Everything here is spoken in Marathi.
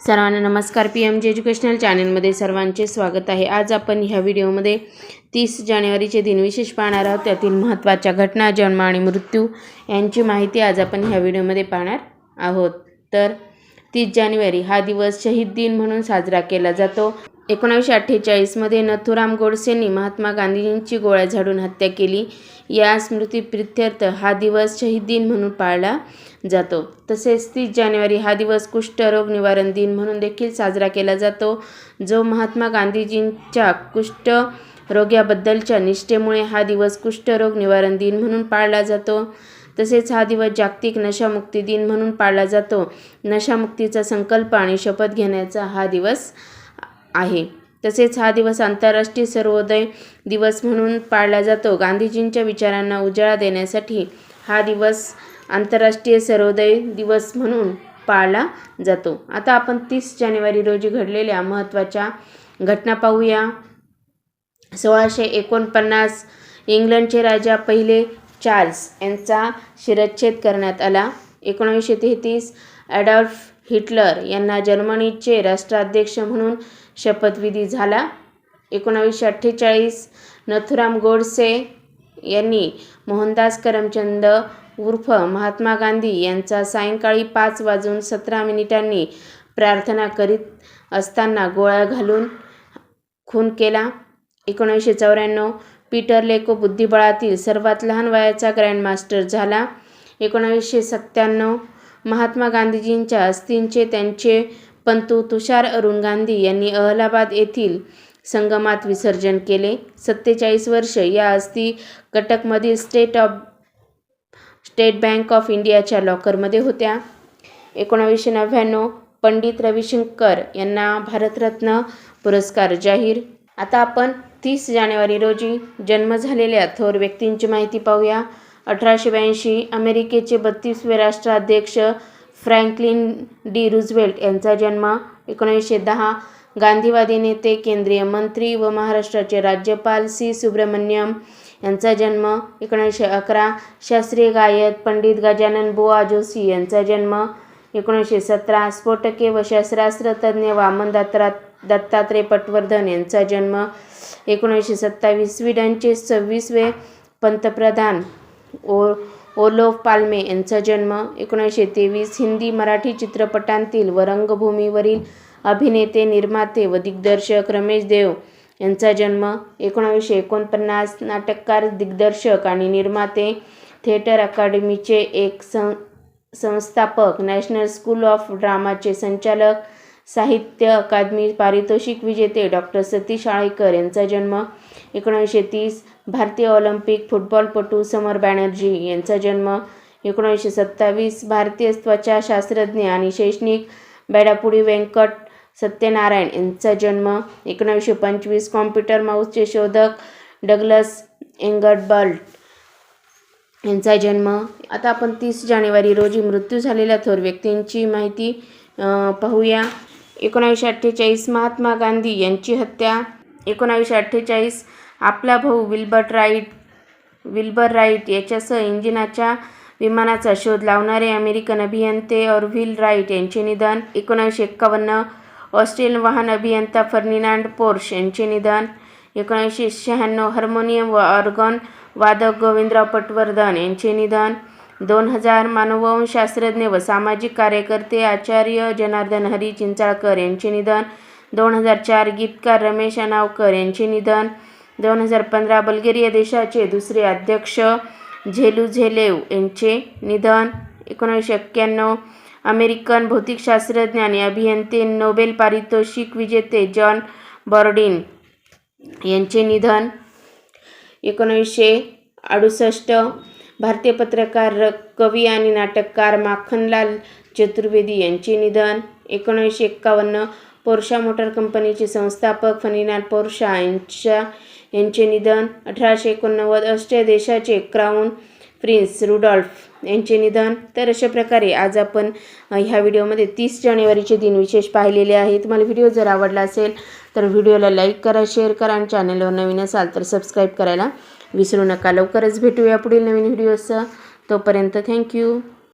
सर्वांना नमस्कार. पी एम जे एज्युकेशनल चॅनलमध्ये सर्वांचे स्वागत आहे. आज आपण ह्या व्हिडिओमध्ये तीस जानेवारीचे दिनविशेष पाहणार आहोत. त्यातील महत्त्वाच्या घटना जन्म आणि मृत्यू यांची माहिती आज आपण ह्या व्हिडिओमध्ये पाहणार आहोत. तर तीस जानेवारी हा दिवस शहीद दिन म्हणून साजरा केला जातो. एकोणावीसशे अठ्ठेचाळीसमध्ये नथुराम गोडसेंनी महात्मा गांधीजींची गोळ्या झाडून हत्या केली. या स्मृतीप्रित्यर्थ हा दिवस शहीद दिन म्हणून पाळला जातो. तसेच तीस जानेवारी हा दिवस कुष्ठरोग निवारण दिन म्हणून देखील साजरा केला जातो जो महात्मा गांधीजींच्या कुष्ठ रोग्याबद्दलच्या निष्ठेमुळे हा दिवस कुष्ठरोग निवारण दिन म्हणून पाळला जातो. तसेच हा दिवस जागतिक नशामुक्ती दिन म्हणून पाळला जातो. नशामुक्तीचा संकल्प आणि शपथ घेण्याचा हा दिवस आहे. तसेच हा दिवस आंतरराष्ट्रीय सर्वोदय दिवस म्हणून पाळला जातो. गांधीजींच्या विचारांना उजाळा देण्यासाठी हा दिवस आंतरराष्ट्रीय सर्वोदय दिवस म्हणून पाळला जातो. आता आपण तीस जानेवारी रोजी घडलेल्या महत्त्वाच्या घटना पाहूया. सोळाशे एकोणपन्नास इंग्लंडचे राजा पहिले चार्ल्स यांचा शिरच्छेद करण्यात आला. एकोणीसशे तेहतीस ॲडॉल्फ हिटलर यांना जर्मनीचे राष्ट्राध्यक्ष म्हणून शपथविधी झाला. एकोणावीसशे अठ्ठेचाळीस नथुराम गोडसे यांनी मोहनदास करमचंद उर्फ महात्मा गांधी यांचा सायंकाळी पाच वाजून सतरा मिनिटांनी प्रार्थना करीत असताना गोळ्या घालून खून केला. एकोणीसशे चौऱ्याण्णव पीटर लेको बुद्धिबळातील सर्वात लहान वयाचा ग्रँडमास्टर झाला. एकोणावीसशे सत्त्याण्णव महात्मा गांधीजींच्या अस्थींचे त्यांचे पंतू तुषार अरुण गांधी यांनी अहलाबाद येथील संगमात विसर्जन केले. सत्तेचाळीस वर्ष या अस्थी कटकमधील state of state bank of इंडियाच्या लॉकरमध्ये होत्या. एकोणावीसशे नव्याण्णव पंडित रविशंकर यांना भारतरत्न पुरस्कार जाहीर. आता आपण तीस जानेवारी रोजी जन्म झालेल्या थोर व्यक्तींची माहिती पाहूया. अठराशे ब्याऐंशी अमेरिकेचे बत्तीसवे राष्ट्राध्यक्ष फ्रँकलिन डी रुझवेल्ट यांचा जन्म एकोणीसशे दहा गांधीवादी नेते केंद्रीय मंत्री व महाराष्ट्राचे राज्यपाल सी सुब्रमण्यम यांचा जन्म एकोणीसशे अकरा शास्त्रीय गायक पंडित गजानन बुवा जोशी यांचा जन्म एकोणीसशे सतरा स्फोटके व शस्त्रास्त्रतज्ञ वामन दत्ता दत्तात्रय पटवर्धन यांचा जन्म एकोणीसशे सत्तावीस स्वीडनचे सव्वीसवे पंतप्रधान ओ ओलोफ पाल्मे यांचा जन्म एकोणीसशे तेवीस हिंदी मराठी चित्रपटांतील व रंगभूमीवरील अभिनेते निर्माते व दिग्दर्शक रमेश देव यांचा जन्म एकोणावीसशे एकोणपन्नास नाटककार दिग्दर्शक आणि निर्माते थिएटर अकादमीचे एक सं संस्थापक नॅशनल स्कूल ऑफ ड्रामाचे संचालक साहित्य अकादमी पारितोषिक विजेते डॉक्टर सतीश आळेकर यांचा जन्म एकोणीसशे तीस भारतीय ऑलिम्पिक फुटबॉलपटू समर बॅनर्जी यांचा जन्म एकोणीसशे सत्तावीस भारतीय त्वचा शास्त्रज्ञ आणि शैक्षणिक बॅडापुडी व्यंकट सत्यनारायण यांचा जन्म एकोणीसशे पंचवीस कॉम्प्युटर माऊसचे शोधक डगलस एंगडबल्ट यांचा जन्म. आता आपण तीस जानेवारी रोजी मृत्यू झालेल्या थोर व्यक्तींची माहिती पाहूया. एकोणावीसशे अठ्ठेचाळीस महात्मा गांधी यांची हत्या. एकोणावीसशे अठ्ठेचाळीस आपला भाऊ विल्बर्ट राईट विल्बर राईट याच्यासह इंजिनाच्या विमानाचा शोध लावणारे अमेरिकन अभियंते ऑरव्हिल राईट यांचे निधन. एकोणावीसशे एक्कावन्न ऑस्ट्रेलियन वाहन अभियंता फर्निनांड पोर्श यांचे निधन. एकोणीसशे शहाण्णव हार्मोनियम व ऑर्गन वादक गोविंदराव पटवर्धन यांचे निधन. दोन हजार मानववंशशास्त्रज्ञ व सामाजिक कार्यकर्ते आचार्य जनार्दन हरी चिंचाळकर यांचे निधन दोन हजार चार गीतकार रमेश अनावकर यांचे निधन दोन हजार पंधरा बल्गेरिया देशाचे दुसरे अध्यक्ष झेलू झेलेव यांचे निधन एकोणीसशे एक्क्याण्णव अमेरिकन भौतिकशास्त्रज्ञ आणि अभियंते नोबेल पारितोषिक विजेते जॉन बॉर्डिन यांचे निधन एकोणीसशे अडुसष्ट भारतीय पत्रकार र कवी आणि नाटककार माखनलाल चतुर्वेदी यांचे निधन. एकोणीसशे एक्कावन्न पोर्शा मोटर कंपनीचे संस्थापक फनिनाथ पोर्शा यांच्या यांचे निधन. अठराशे एकोणनव्वद ऑस्ट्रिया देशाचे क्राऊन प्रिन्स रुडॉल्फ यांचे निधन. तर अशा प्रकारे आज आपण ह्या व्हिडिओमध्ये तीस जानेवारीचे दिन विशेष पाहिलेले आहे तुम्हाला व्हिडिओ जर आवडला असेल तर व्हिडिओला लाईक करा शेअर करा आणि चॅनलवर नवीन असाल तर सबस्क्राईब करायला विसरू नका. लवकरच भेटूया पुढील नवीन व्हिडिओसह. तोपर्यंत थँक्यू.